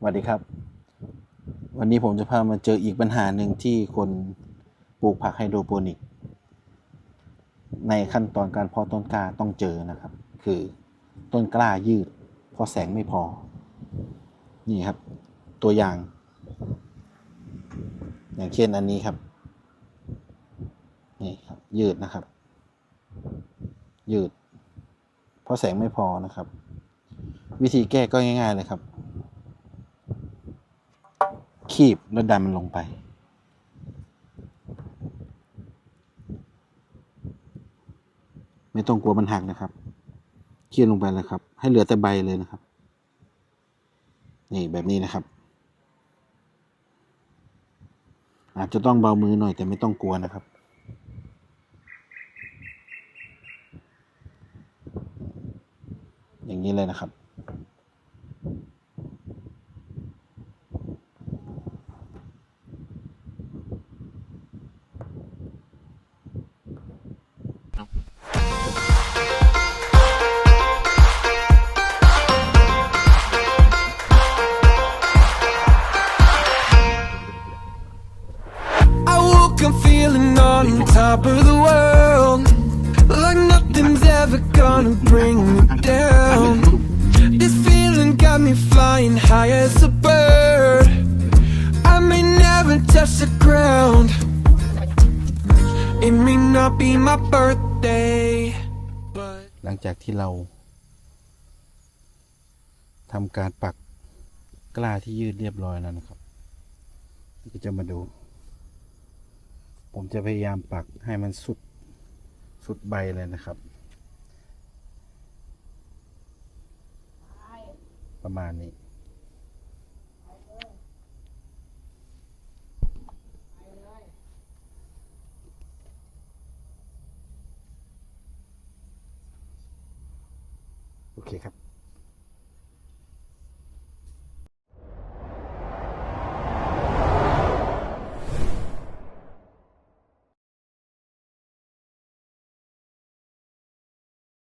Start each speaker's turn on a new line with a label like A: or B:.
A: สวัสดีครับ วันนี้ผมจะพามาเจออีกปัญหาหนึ่งที่คนปลูกผักไฮโดรโปนิก ในขั้นตอนการเพาะต้นกล้าต้องเจอนะครับ คือต้นกล้ายืด เพราะแสงไม่พอ นี่ครับ ตัวอย่าง อย่างเช่นอันนี้ครับ นี่ครับ ยืดนะครับ ยืด เพราะแสงไม่พอนะครับ วิธีแก้ก็ง่าย ๆ เลยครับ คีบแล้วดันมันลงไป ไม่ต้องกลัวมันหักนะครับคีบลงไปเลยครับ ให้เหลือแต่ใบเลยนะครับ นี่แบบนี้นะครับ อาจจะต้องเบามือหน่อยแต่ไม่ต้องกลัวนะครับอย่างนี้เลยนะครับ
B: I woke up feeling on top of the world. Like nothing's ever gonna bring me It may not be my birthday, but.
A: หลังจากที่เราทำการปักกล้าที่ยืดเรียบร้อยแล้วนะครับ ก็จะมาดู ผมจะพยายามปักให้มันสุดสุดใบเลยนะครับ ประมาณนี้ โอเคครับ